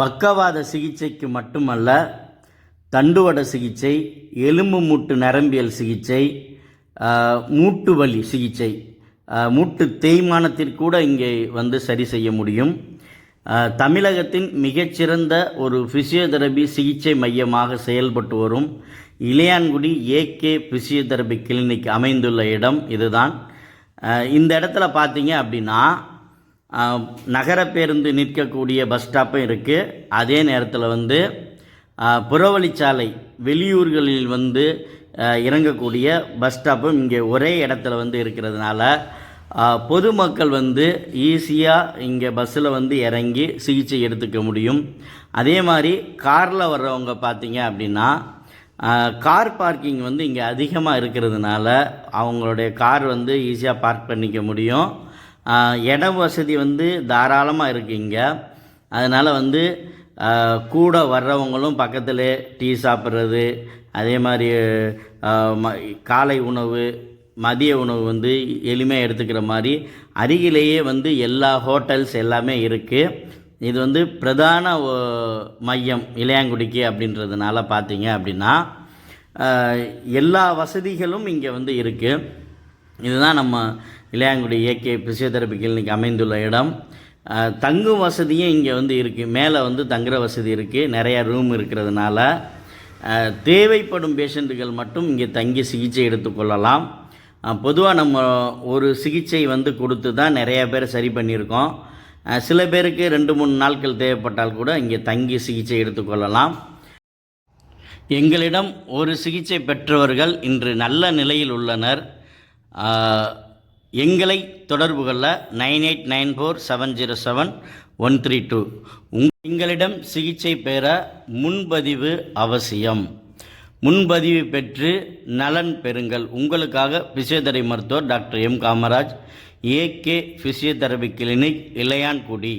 பக்கவாத சிகிச்சைக்கு மட்டுமல்ல தண்டுவட சிகிச்சை எலும்பு மூட்டு நரம்பியல் சிகிச்சை மூட்டு வலி சிகிச்சை மூட்டு தேய்மானத்திற்கு கூட இங்கே வந்து சரி செய்ய முடியும். தமிழகத்தின் மிகச்சிறந்த ஒரு ஃபிசியோதெரபி சிகிச்சை மையமாக செயல்பட்டு வரும் இளையான்குடி ஏகே ஃபிசியோதெரபி கிளினிக் அமைந்துள்ள இடம் இதுதான். இந்த இடத்துல பார்த்தீங்க அப்படின்னா நகர பேருந்து நிற்கக்கூடிய பஸ் ஸ்டாப்பும் இருக்குது அதே நேரத்தில் வந்து புறவழிச்சாலை வெளியூர்களில் வந்து இறங்கக்கூடிய பஸ் ஸ்டாப்பும் இங்கே ஒரே இடத்துல வந்து இருக்கிறதுனால பொதுமக்கள் வந்து ஈஸியாக இங்கே பஸ்ஸில் வந்து இறங்கி சிகிச்சை எடுத்துக்க முடியும். அதே மாதிரி காரில் வர்றவங்க பார்த்தீங்க அப்படின்னா கார் பார்க்கிங் வந்து இங்கே அதிகமாக இருக்கிறதுனால அவங்களுடைய கார் வந்து ஈஸியாக பார்க் பண்ணிக்க முடியும். இட வசதி வந்து தாராளமாக இருக்குது இங்கே. அதனால் வந்து கூட வர்றவங்களும் பக்கத்தில் டீ சாப்பிட்றது அதே மாதிரி ம- காலை உணவு மதிய உணவு வந்து எளிமையாக எடுத்துக்கிற மாதிரி அருகிலேயே வந்து எல்லா ஹோட்டல்ஸ் எல்லாமே இருக்குது இது வந்து பிரதான மையம் இளையாங்குடிக்கு அப்படின்றதுனால பார்த்தீங்க அப்படின்னா எல்லா வசதிகளும் இங்கே வந்து இருக்குது இதுதான் நம்ம இளையாங்குடி ஏகே பிசியோதெரபி கிளினிக் அமைந்துள்ள இடம். தங்கும் வசதியும் இங்கே வந்து இருக்குது மேலே வந்து தங்குற வசதி இருக்குது நிறைய ரூம் இருக்கிறதுனால. தேவைப்படும் பேஷண்ட்டுகள் மட்டும் இங்கே தங்கி சிகிச்சை எடுத்துக்கொள்ளலாம் பொதுவாக நம்ம ஒரு சிகிச்சை வந்து கொடுத்து தான் நிறைய பேர் சரி பண்ணியிருக்கோம். சில பேருக்கு ரெண்டு மூணு நாட்கள் தேவைப்பட்டால் கூட இங்கே தங்கி சிகிச்சை எடுத்துக்கொள்ளலாம் எங்களிடம் ஒரு சிகிச்சை பெற்றவர்கள் இன்று நல்ல நிலையில் உள்ளனர். எங்களை தொடர்பு கொள்ள nine eight nine four seven zero seven one three two. உங் எங்களிடம் சிகிச்சை பெற முன்பதிவு அவசியம். முன்பதிவு பெற்று நலன் பெறுங்கள். உங்களுக்காக பிசியோதெரபி மருத்துவர் doctor M Kamaraj AK physiotherapy clinic Ilayangudi.